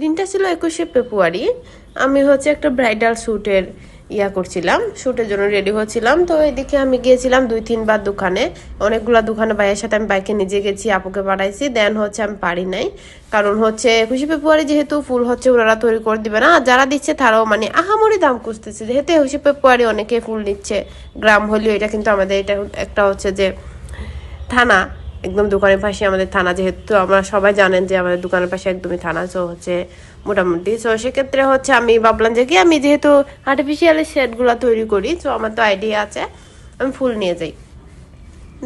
দিনটা ছিল একুশে ফেব্রুয়ারি। আমি হচ্ছে একটা ব্রাইডাল শ্যুটের ইয়া করছিলাম শ্যুটের জন্য রেডি হচ্ছিলাম। তো এদিকে আমি গিয়েছিলাম দুই, তিনবার দোকানে। অনেকগুলো দোকানে ভাইয়ের সাথে আমি বাইকে নিজে গেছি, আপুকে পাঠাইছি। দেন হচ্ছে আমি পারি নাই। কারণ হচ্ছে একুশে ফেব্রুয়ারি যেহেতু ফুল হচ্ছে ওনারা তৈরি করে দিবে না যারা দিচ্ছে তারাও মানে আহামরি দাম খুঁজতেছে। যেহেতু একুশে ফেব্রুয়ারি অনেকে ফুল নিচ্ছে, গ্রাম হলেও এটা কিন্তু আমাদের এটা একটা হচ্ছে যে থানা। একদম দোকানের পাশে আমাদের থানা, যেহেতু আমরা সবাই জানেন যে আমাদের দোকানের পাশে একদমই থানা সো হচ্ছে মোটামুটি। সো সেক্ষেত্রে হচ্ছে আমি ভাবলাম যে কি আমি যেহেতু আর্টিফিশিয়াল শেডগুলো তৈরি করি, তো আমার তো আইডিয়া আছে, আমি ফুল নিয়ে যাই।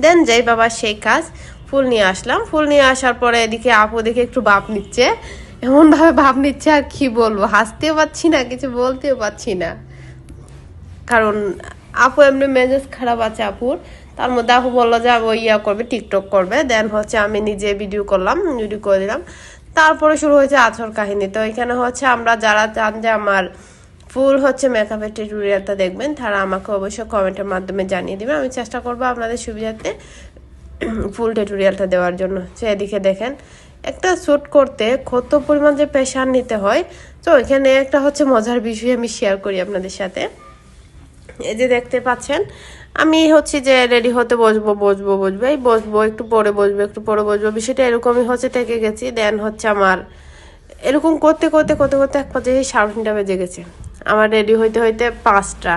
দেন যাই বাবা, সেই কাজ, ফুল নিয়ে আসলাম। ফুল নিয়ে আসার পরে এদিকে আপু দেখে একটু বাপ নিচ্ছে। এমনভাবে ভাব নিচ্ছে আর কি বলব, হাসতেও পাচ্ছি না, কিছু বলতেও পাচ্ছি না। কারণ আপু, এমনি মেজাজ খারাপ আছে আপুর। তার মধ্যে আপু বলল যে ও ইয়া করবে, টিকটক করবে। দেন হচ্ছে আমি নিজে ভিডিও করলাম ভিডিও করে দিলাম। তারপরে শুরু হয়েছে আছর কাহিনী। তো এখানে হচ্ছে আমরা যারা চান যে আমার ফুল হচ্ছে মেকআপের টিউটোরিয়ালটা দেখবেন, তারা আমাকে অবশ্যই কমেন্টের মাধ্যমে জানিয়ে দেবেন। আমি চেষ্টা করব আপনাদের সুবিধার্থে ফুল টিউটোরিয়ালটা দেওয়ার জন্য। তো এদিকে দেখেন, একটা শ্যুট করতে কত পরিমাণ যে প্রেশার নিতে হয়। তো এখানে একটা হচ্ছে মজার বিষয় আমি শেয়ার করি আপনাদের সাথে। এই যে দেখতে পাচ্ছেন, আমি হচ্ছে যে রেডি হতে বসবো বসবো বসবো, এই বসবো, একটু পরে বসবো, একটু পরে বসবো, বিষয়টা এরকমই হচ্ছে, থেকে গেছি দেন হচ্ছে আমার এরকম করতে করতে করতে করতে এক পর্যায়ে সাড়ে তিনটা বেজে গেছে। আমার রেডি হইতে হইতে পাঁচটা।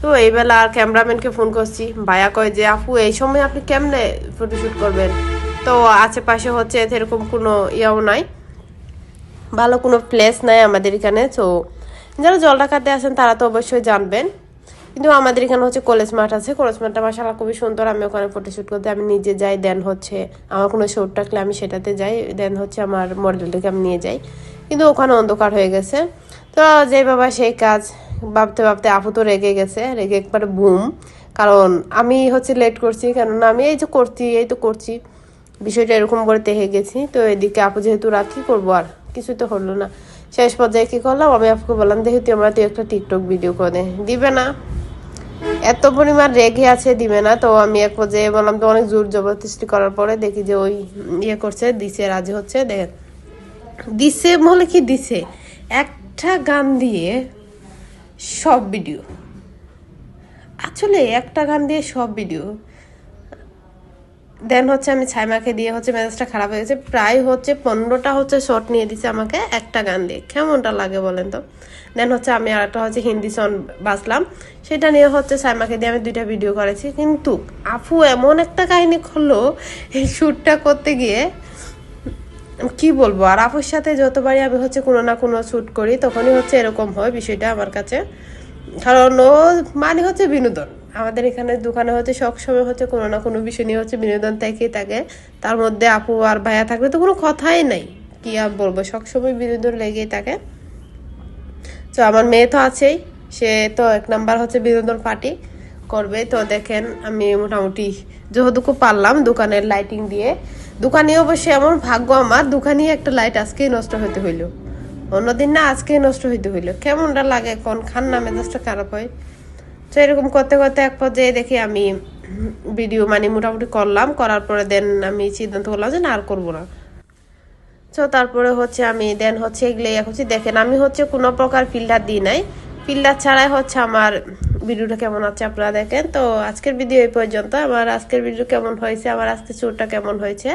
তো এই বেলা আর ক্যামেরাম্যানকে ফোন করছি, ভাইয়া কয় যে, আপু, এই সময় আপনি কেমনে ফটোশ্যুট করবেন? তো আশেপাশে হচ্ছে এরকম কোনো ইয়াও নাই, ভালো কোনো প্লেস নাই আমাদের এখানে, তো যারা জল ডাকাতে আসেন তারা তো অবশ্যই জানবেন। কিন্তু আমাদের এখানে হচ্ছে কলেজ মাঠ আছে। কলেজ মাঠটা মাসাল্লাহ খুবই সুন্দর। আমি ওখানে ফটোশ্যুট করতে, আমি নিজে যাই দেন হচ্ছে আমার কোনো শ্যুট থাকলে আমি সেটাতে যাই দেন হচ্ছে আমার মডেলটাকে আমি নিয়ে যাই। কিন্তু ওখানে অন্ধকার হয়ে গেছে। তো যে বাবা সেই কাজ ভাবতে ভাবতে আপু তো রেগে গেছে, রেগে একবার বুম। কারণ আমি হচ্ছে লেট করছি, কেননা আমি এই যে করছি, এই তো করছি। বিষয়টা এরকম করে দেখে গেছি। তো এদিকে আপু যেহেতু রাত, কি করব আর? কিছুই তো হলো না। শেষ পর্যায়ে কি করলাম? আমি আপুকে বললাম দেখি তুই আমরা তুই একটা টিকটক ভিডিও করে। দিবে না। এত পরিমাণ রেগে আছে, দিবে না। তো আমি এক যে বললাম, তো অনেক জোর জবরদস্তি করার পরে দেখি যে ওই ইয়ে করছে, দিছে, রাজি হচ্ছে। দেখেন, দিছে বলে কি দিছে? একটা গান দিয়ে সব ভিডিও আসলে একটা গান দিয়ে সব ভিডিও দেন হচ্ছে আমি ছাইমাকে দিয়ে হচ্ছে মেজাজটা খারাপ হয়ে গেছে। প্রায় হচ্ছে পনেরোটা হচ্ছে শর্ট নিয়ে দিছে আমাকে একটা গান দিয়ে। কেমনটা লাগে বলেন তো? দেন হচ্ছে আমি আর একটা হচ্ছে হিন্দি সং বাজলাম। সেটা নিয়ে হচ্ছে সাইমাকে দিয়ে আমি দুইটা ভিডিও করেছি। কিন্তু আফু এমন একটা কাহিনী করল এই শ্যুটটা করতে গিয়ে। কি বলব? আর আপুর সাথে যতবারই আমি হচ্ছে কোনো না কোনো শ্যুট করি, তখনই হচ্ছে এরকম হয় বিষয়টা আমার কাছে। কারণ ও মানে হচ্ছে বিনোদন। আমাদের এখানে দোকানে হচ্ছে সবসময় হচ্ছে কোনো না কোনো বিষয় নিয়ে হচ্ছে বিনোদন থেকেই থাকে। তার মধ্যে আপু আর ভাইয়া থাকলে তো কোনো কথাই নাই। কি আর বলব সবসময় বিনোদন লেগেই থাকে। তো আমার মেয়ে তো আছেই, সে তো এক নাম্বার হচ্ছে বিনোদন পার্টি করবে। তো দেখেন আমি মোটামুটি যতটুকু পারলাম দোকানের লাইটিং দিয়ে। দোকানে অবশ্যই এমন ভাগ্য আমার, দোকানে একটা লাইট আজকেই নষ্ট হইতে হইল। অন্যদিন না আজকেই নষ্ট হইতে হইল। কেমনটা লাগে, কোন খান না মেজাজটা খারাপ হয়। তো এরকম করতে করতে এক পর্যায়ে দেখি আমি ভিডিও মানে মোটামুটি করলাম, করার পরে দেন আমি সিদ্ধান্ত করলাম যে না, আর করব না। তো তারপরে হচ্ছে আমি দেন হচ্ছে এগুলো ইয়ে করছি। দেখেন, আমি হচ্ছে কোনো প্রকার ফিল্টার দিই নাই। ফিল্টার ছাড়াই হচ্ছে আমার ভিডিওটা কেমন আছে আপনারা দেখেন। তো আজকের ভিডিও এই পর্যন্ত। আমার আজকের ভিডিও কেমন হয়েছে, আমার আজকের চুরটা কেমন হয়েছে,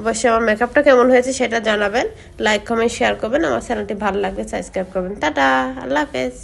অবশ্যই আমার মেকআপটা কেমন হয়েছে সেটা জানাবেন। লাইক কমেন্ট শেয়ার করবেন। আমার চ্যানেলটি ভালো লাগবে সাবস্ক্রাইব করবেন। টাটা, আল্লাহ হাফেজ।